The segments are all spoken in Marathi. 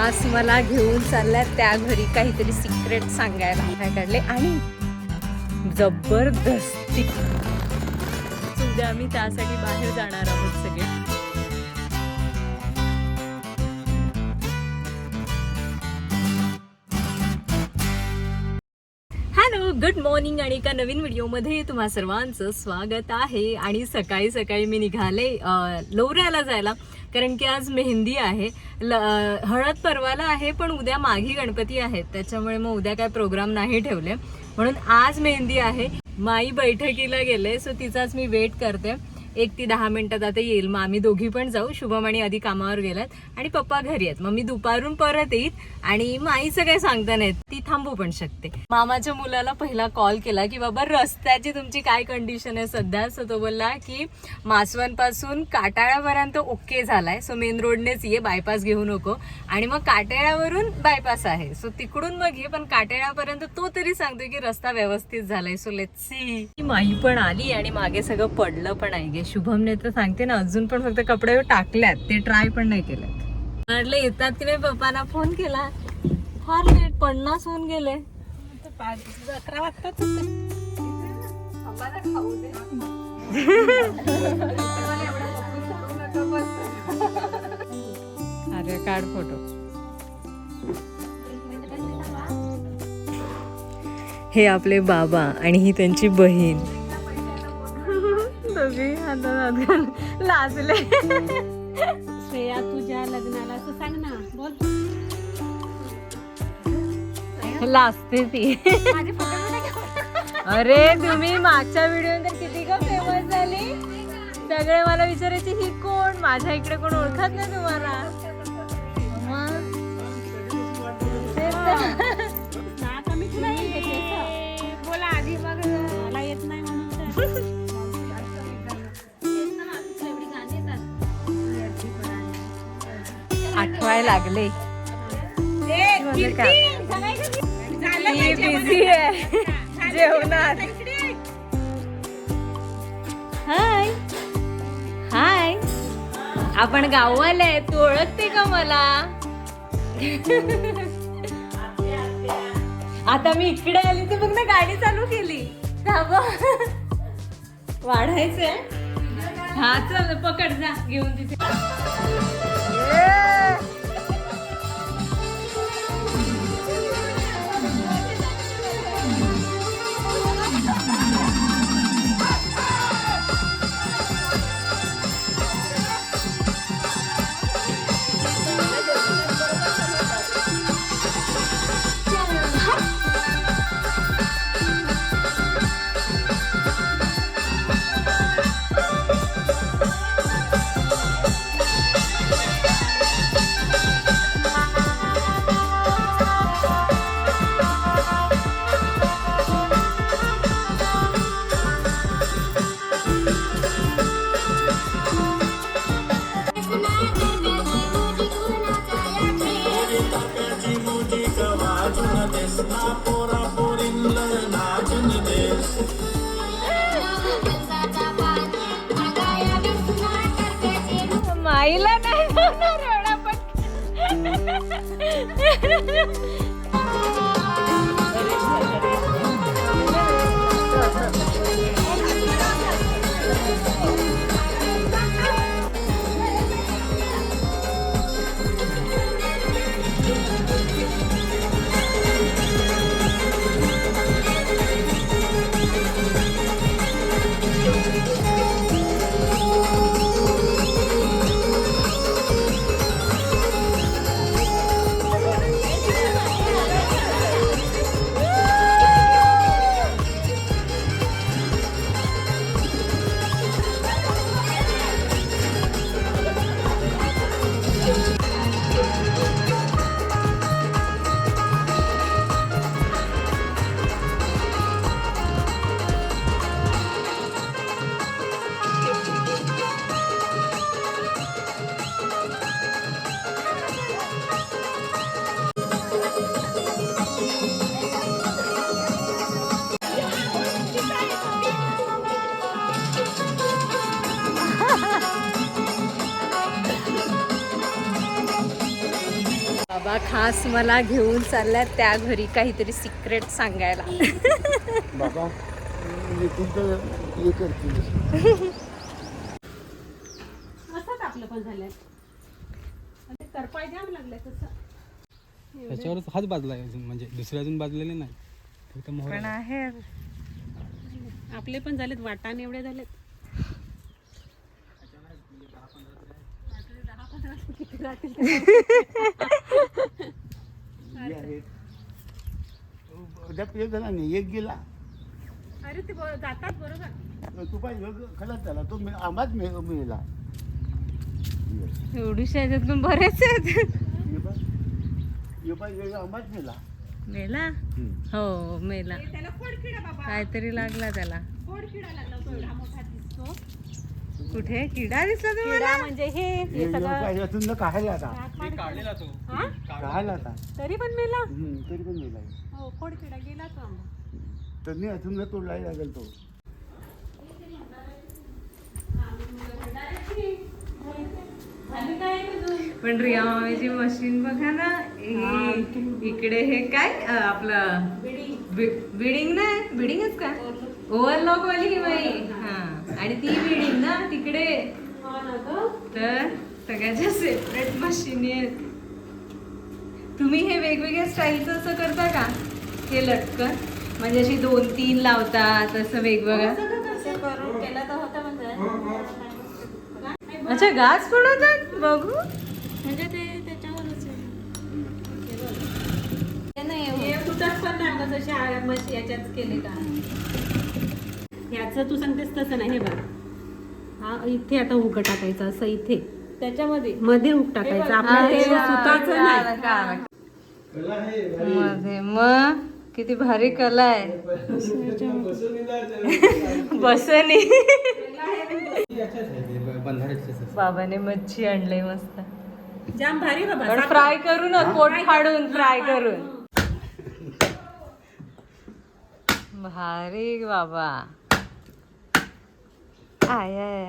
खास मला घेऊन चालल्यात त्या घरी काहीतरी सिक्रेट सांगायला. काय काढले? आणि जबरदस्ती. उद्या आम्ही त्यासाठी बाहेर जाणार आहोत सगळे. हॅलो गुड मॉर्निंग आणि एका नवीन व्हिडिओमध्ये तुम्हा सर्वांचं स्वागत आहे. आणि सकाळी सकाळी मी निघाले लोऱ्याला जायला. कारण की आज मेहंदी आहे. ल हळद परवाला आहे पण उद्या माघी गणपती आहेत त्याच्यामुळे मग उद्या काय प्रोग्राम नाही ठेवले. म्हणून आज मेहंदी आहे. माई बैठकीला गेले सो तिचाच मी वेट करते. एक ती दहा मिनिटात आता येईल. मग आम्ही दोघी पण जाऊ. शुभम आणि आधी कामावर गेलात आणि पप्पा घरी आहेत. मग मी दुपारून परत येईल आणि माईचं काय सांगता नाहीत ती थांबू पण शकते. मामाच्या मुलाला पहिला कॉल केला की बाबा रस्त्याची तुमची काय कंडिशन आहे सध्या? सो तो बोलला की मासवनपासून काटाळ्यापर्यंत ओके झालाय. सो मेन रोडनेच ये. बायपास घेऊ नको. आणि मग काटेळ्यावरून बायपास आहे. सो तिकडून मग ये. पण काटेळ्यापर्यंत तो तरी सांगतोय की रस्ता व्यवस्थित झालाय. सो लेट सी माई पण आली आणि मागे सगळं पडलं पण आहे गे शुभमने तर सांगते ना अजून पण फक्त कपडे टाकल्यात. ते ट्राय पण नाही केलेत. म्हटलं येतात की नाही पप्पांना? फोन केला. फार लेट पन्नास होऊन गेले. अकरा वाजताच अरे काढ फोटो हे आपले बाबा आणि ही त्यांची बहीण. दोघी हातात घालून लाजले. श्रेया तुझ्या लग्नाला असं सांग ना. बोल. लाजते ती? अरे तुम्ही मागच्या व्हिडिओ नंतर किती का फेमस झाली? सगळे मला विचारायचे ही कोण? माझ्या इकडे कोण ओळखत नाही तुम्हाला? आठवाय लागले. म्हणजे बिझी म्हणून. आहे. इकडे. हाय. हाय. आपण गाववाले आहे तू ओळखते का मला? आता मी इकडे आली तर बघ ना गाडी चालू केली. वाढायचंय. हा चल पकड जा घेऊन तिथे. Oh, बाबा खास मला घेऊन चालल्यात त्या घरी काहीतरी सिक्रेट सांगायला. बाबा मी तुमचं हे करतील असंच आपलं पण झालंय? आणि करपाय जाम लागलंय तसं. त्याच्यावरच हाच बाजला म्हणजे दुसरे अजून बाजलेले नाही. फक्त मोहर पण आहे. आहे. आपले पण झालेत वाटाणे एवढे झालेत. हे आहेत उद्या एक जणा नाही एक गेला अरे ते ब- जातात बरोबर. खलाच झाला तो मी- आंबाच मिळ- मिळाला एवढीशा ह्याच्यात पण बरेच आहेत. हे बघ. हे पाहिजे आंबाच मिळाला मेला. हो मेला त्याला खोडकिडा बाबा. काहीतरी लागला त्याला. खोडकिडा लागला तो एवढा मोठा दिसतो. कुठे? किडा दिसला किडा तुम्हाला म्हणजे हे सगळं पाहिजे तुमचं काढायला आता. मी काढलेला तो. हा? काढायला आता. तरी पण मेला? हम्म, तरी पण मिळाला हो खोडकिडा गेला तो आंबा? तर नाही तुमचा तोडलाही लागेल तो. पण रिया मामीची मशीन बघा ना इकडे हे काय अ, आपलं बिडिंग नाही बिडिंगच का? ओव्हरलॉक वाली ही बाई? हा. आणि ती बिडिंग ना तिकडे. तर सगळ्याच्या सेपरेट मशीन आहेत. तुम्ही हे वेगवेगळ्या स्टाईलचं असं करता का? हे लटकन. म्हणजे अशी दोन तीन लावतात असं वेगवेगळं. करून? केला तर होता म्हणजे. अच्छा गाच पण होतात बघू. म्हणजे ते त्याच्यावरच आहे. हे नाही हे जसे आ- मशी याच्यात केले का? याचं तू सांगतेस तसं नाही हे बघ. हा इथे आता हुक टाकायचं असं इथे. त्याच्यामध्ये? मध्ये हुक टाकायचं. हे सुताचं नाही. मध्ये. मग? किती भारी कला आहे. बसनी. बाबाने मच्छी आणलंय मस्त. जाम भारी बाबा. फ्राय करून पोट फाडून फ्राय करून. भारी बाबा. आय आय.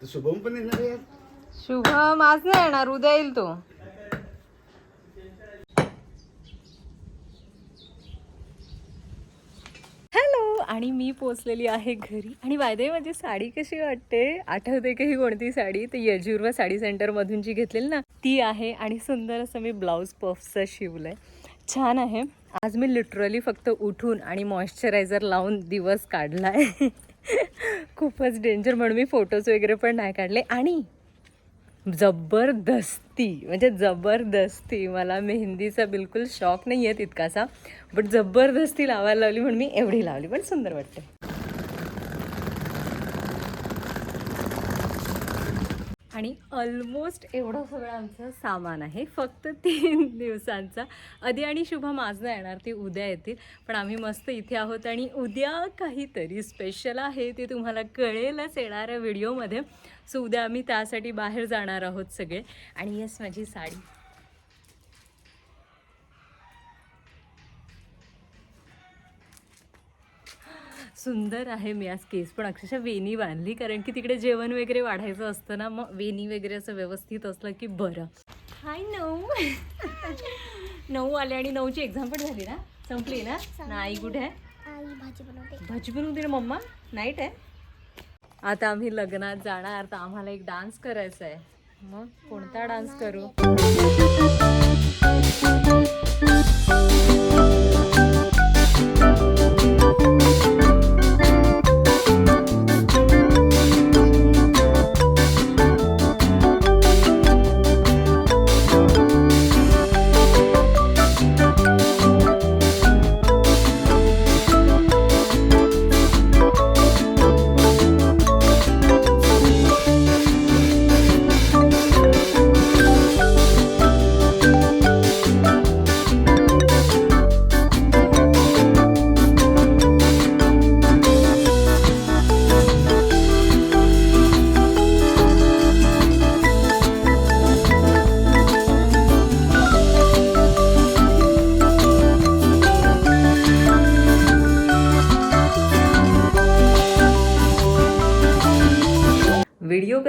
तर शुभम पण येणार आहे शुभम आज नाही येणार उद्या येईल तो. हॅलो आणि मी पोचलेली आहे घरी. आणि वायदे माझी साडी कशी वाटते? आठवते का ही कोणती साडी? तर यजूर्वा साडी सेंटरमधून जी घेतलेली ना ती आहे. आणि सुंदर असं मी ब्लाऊज पफचं शिवलं आहे छान आहे. आज मी लिटरली फक्त उठून आणि मॉइश्चरायझर लावून दिवस काढला आहे खूपच डेंजर म्हणून मी फोटोज वगैरे पण नाही काढले. आणि जबरदस्ती म्हणजे जबरदस्ती मला मेहंदीचा बिलकुल शॉक नाही आहे तितकासा बट जबरदस्ती लावायला लावली म्हणून मी एवढी लावली. पण सुंदर वाटते आणि ऑलमोस्ट एवढं सगळं आमचं सामान आहे. फक्त तीन दिवसांचा. आधी आणि शुभम आज नाही येणार ती उद्या येतील. पण आम्ही मस्त इथे आहोत आणि उद्या काहीतरी स्पेशल आहे ते तुम्हाला कळेलच येणाऱ्या व्हिडिओमध्ये सो उद्या आम्ही त्यासाठी बाहेर जाणार आहोत सगळे. आणि येस माझी साडी. सुंदर आहे मी आज केस. पण अक्षरशः वेणी बांधली कारण की तिकडे जेवण वगैरे वाढायचं असतं ना मग वेणी वगैरे असं व्यवस्थित असलं की बरं. हाय नऊ. नऊ आले आणि नऊची एक्झाम पण झाली ना? संपली ना? नाही कुठे आहे? भाजी बनवते. ना मम्मा? नाईट आहे? आता आम्ही लग्नात जाणार तर आम्हाला एक डान्स करायचा आहे. मग कोणता डान्स करू?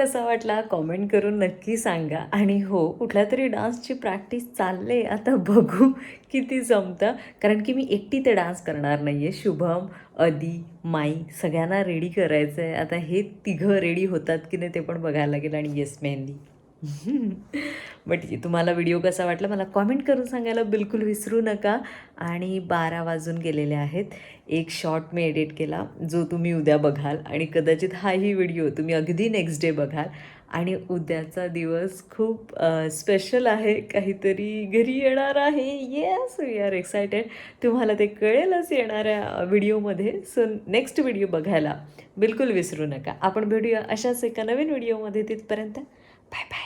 कसा वाटला कॉमेंट करून नक्की सांगा. आणि हो कुठल्या तरी डान्सची प्रॅक्टिस चालले आता बघू किती जमतं. कारण की मी एकटी ते डान्स करणार नाही आहे शुभम अदी माई सगळ्यांना रेडी करायचं आहे आता हे तिघं रेडी होतात की नाही ते पण बघायला लागेल. आणि येस मेहंदी. बट तुम्हाला व्हिडिओ कसा वाटला मला कॉमेंट करून सांगायला बिलकुल विसरू नका. आणि बारा वाजून गेलेले आहेत. एक शॉर्ट मी एडिट केला जो तुम्ही उद्या बघाल. आणि कदाचित हाही व्हिडिओ तुम्ही अगदी नेक्स्ट डे बघाल. आणि उद्याचा दिवस खूप स्पेशल आहे. काहीतरी घरी येणार आहे. येस वी आर एक्सायटेड तुम्हाला ते कळेलच येणाऱ्या व्हिडिओमध्ये सो नेक्स्ट व्हिडिओ बघायला बिलकुल विसरू नका. आपण भेटूया अशाच एका नवीन व्हिडिओमध्ये तिथपर्यंत. Bye bye